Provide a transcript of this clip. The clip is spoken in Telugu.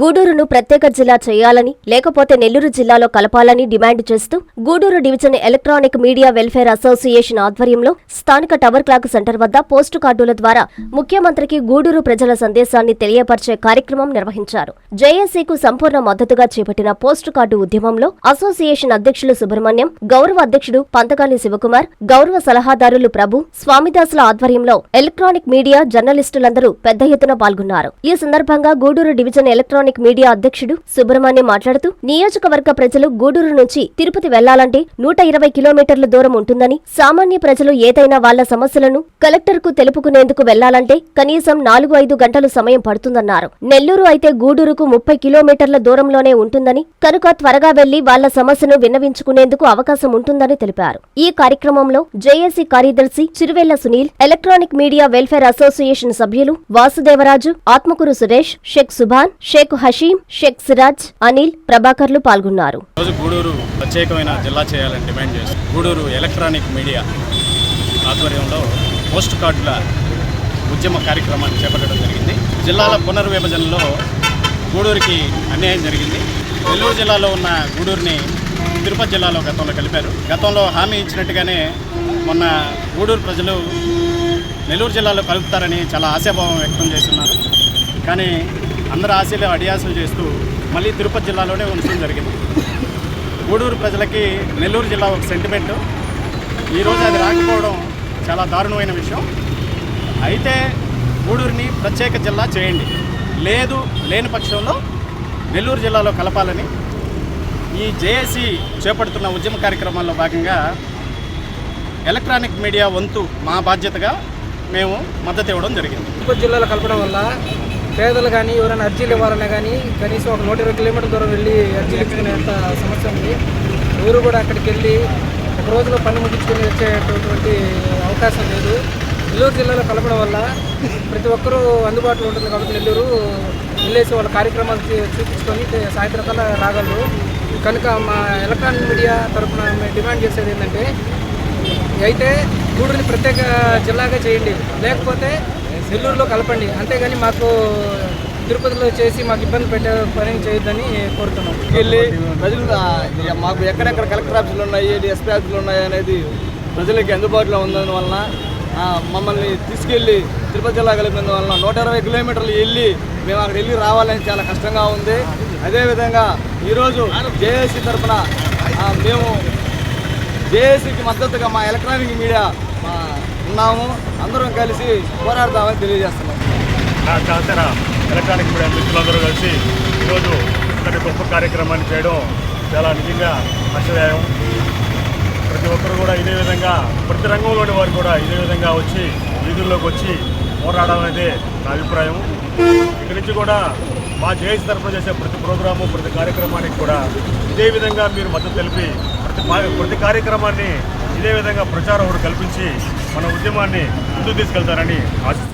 గూడూరును ప్రత్యేక జిల్లా చేయాలని లేకపోతే నెల్లూరు జిల్లాలో కలపాలని డిమాండ్ చేస్తూ Gudur division electronic media welfare association ఆధ్వర్యంలో స్థానిక టవర్ క్లాక్ సెంటర్ వద్ద పోస్టు కార్డుల ద్వారా ముఖ్యమంత్రికి గూడూరు ప్రజల సందేశాన్ని తెలియపరిచే కార్యక్రమం నిర్వహించారు. జేఏసీకు సంపూర్ణ మద్దతుగా చేపట్టిన పోస్టు కార్డు ఉద్యమంలో అసోసియేషన్ అధ్యక్షులు సుబ్రహ్మణ్యం గౌరవ అధ్యక్షుడు పంతకాని శివకుమార్ గౌరవ సలహాదారులు ప్రభు స్వామిదాసుల ఆధ్వర్యంలో ఎలక్ట్రానిక్ మీడియా జర్నలిస్టులందరూ పెద్ద ఎత్తున పాల్గొన్నారు. ఈ సందర్భంగా గూడూరు డివిజన్ ఎలక్ట్రానిక్ మీడియా అధ్యక్షుడు సుబ్రహ్మణ్యం మాట్లాడుతూ నియోజకవర్గ ప్రజలు గూడూరు నుంచి తిరుపతి వెళ్ళాలంటే నూట ఇరవై కిలోమీటర్ల దూరం ఉంటుందని సామాన్య ప్రజలు ఏదైనా వాళ్ళ సమస్యలను కలెక్టర్కు తెలుపుకునేందుకు వెళ్ళాలంటే కనీసం నాలుగు ఐదు గంటలు సమయం పడుతుందన్నారు. నెల్లూరు అయితే గూడూరుకు ముప్పై కిలోమీటర్ల దూరంలోనే ఉంటుందని కనుక త్వరగా వెళ్ళి వాళ్ళ సమస్యను విన్నవించుకునేందుకు అవకాశం ఉంటుందని తెలిపారు. ఈ కార్యక్రమంలో జేఏసీ కార్యదర్శి Chiruvella Sunil electronic media welfare association సభ్యులు వాసుదేవరాజు ఆత్మకూరు సురేష్ షేక్ సుభాన్ షేక్ హషీం షేక్ సిరాజ్ అనిల్ ప్రభాకర్లు పాల్గొన్నారు. రోజు గూడూరు ప్రత్యేకమైన జిల్లా చేయాలని డిమాండ్ చేస్తూ గూడూరు ఎలక్ట్రానిక్ మీడియా ఆధ్వర్యంలో పోస్ట్ కార్డుల ఉద్యమ కార్యక్రమాన్ని చేపట్టడం జరిగింది. జిల్లాల పునర్విభజనలో గూడూరుకి అన్యాయం జరిగింది. నెల్లూరు జిల్లాలో ఉన్న గూడూరుని తిరుపతి జిల్లాలో గతంలో కలిపారు. గతంలో హామీ ఇచ్చినట్టుగానే మొన్న గూడూరు ప్రజలు నెల్లూరు జిల్లాలో కలుపుతారని చాలా ఆశాభావం వ్యక్తం చేస్తున్నారు. కానీ అందరు ఆశలు అడియాసలు చేస్తూ మళ్ళీ తిరుపతి జిల్లాలోనే ఉంచడం జరిగింది. గూడూరు ప్రజలకి నెల్లూరు జిల్లా ఒక సెంటిమెంట్ ఈరోజు అది రాకపోవడం చాలా దారుణమైన విషయం. అయితే గూడూరుని ప్రత్యేక జిల్లా చేయండి. లేదు లేని పక్షంలో నెల్లూరు జిల్లాలో కలపాలని ఈ జేఏసీ చేపడుతున్న ఉద్యమ కార్యక్రమాల్లో భాగంగా ఎలక్ట్రానిక్ మీడియా వంతు మా బాధ్యతగా మేము మద్దతు ఇవ్వడం జరిగింది. తిరుపతి జిల్లాలో కలపడం వల్ల పేదలు కానీ ఎవరైనా అర్జీలు ఇవ్వాలన్నా కానీ కనీసం ఒక నూట ఇరవై కిలోమీటర్ల దూరం వెళ్ళి అర్జీలు ఇచ్చుకునేంత సమస్య ఉంది. ఎవరు కూడా అక్కడికి వెళ్ళి ఒక రోజులో పని ముగించుకుని వచ్చేటటువంటి అవకాశం లేదు. నెల్లూరు జిల్లాలో కలపడం వల్ల ప్రతి ఒక్కరూ అందుబాటులో ఉంటుంది కాబట్టి నెల్లూరు వెళ్ళేసి వాళ్ళ కార్యక్రమాలు చూపించుకొని సాయంత్రం కల్లా రాగలరు. కనుక మా ఎలక్ట్రానిక్ మీడియా తరఫున మేము డిమాండ్ చేసేది ఏంటంటే అయితే గూడూరుని ప్రత్యేక జిల్లాగా చేయండి. లేకపోతే నెల్లూరులో కలపండి. అంతేగాని మాకు తిరుపతిలో చేసి మాకు ఇబ్బంది పెట్టే పని చేయొద్దని కోరుతున్నాం. వెళ్ళి ప్రజలు ఇక మాకు ఎక్కడెక్కడ కలెక్టర్ ఆఫీసులు ఉన్నాయి ఎస్పీ ఆఫీసులు ఉన్నాయి అనేది ప్రజలకి అందుబాటులో ఉన్నందు వలన మమ్మల్ని తీసుకెళ్ళి తిరుపతి జిల్లా కలిపినందువలన నూట ఇరవై కిలోమీటర్లు వెళ్ళి మేము అక్కడ వెళ్ళి రావాలని చాలా కష్టంగా ఉంది. అదేవిధంగా ఈరోజు జేఏసీ తరఫున మేము జేఏసీకి మద్దతుగా మా ఎలక్ట్రానిక్ మీడియా ఉన్నాము. అందరం కలిసి పోరాడతామని తెలియజేస్తున్నాం. నా సహచర ఎలక్ట్రానిక్ మీడియా మిత్రులందరూ కలిసి ఈరోజు ఇక్కడ గొప్ప కార్యక్రమాన్ని చేయడం చాలా నిజంగా హర్షదాయం ప్రతి ఒక్కరు కూడా ఇదే విధంగా ప్రతి రంగంలోని వారు కూడా ఇదే విధంగా వచ్చి వీధుల్లోకి వచ్చి పోరాడాలనేదే నా అభిప్రాయం. ఇక్కడి నుంచి కూడా మా జేఏసీ తరఫున చేసే ప్రతి ప్రోగ్రాము ప్రతి కార్యక్రమానికి కూడా ఇదే విధంగా మీరు మద్దతు తెలిపి ప్రతి ప్రతి కార్యక్రమాన్ని ఇదే విధంగా ప్రచారం కల్పించి మన ఉద్యమాన్ని ముందుకు తీసుకెళ్తారని ఆశిస్తున్నాను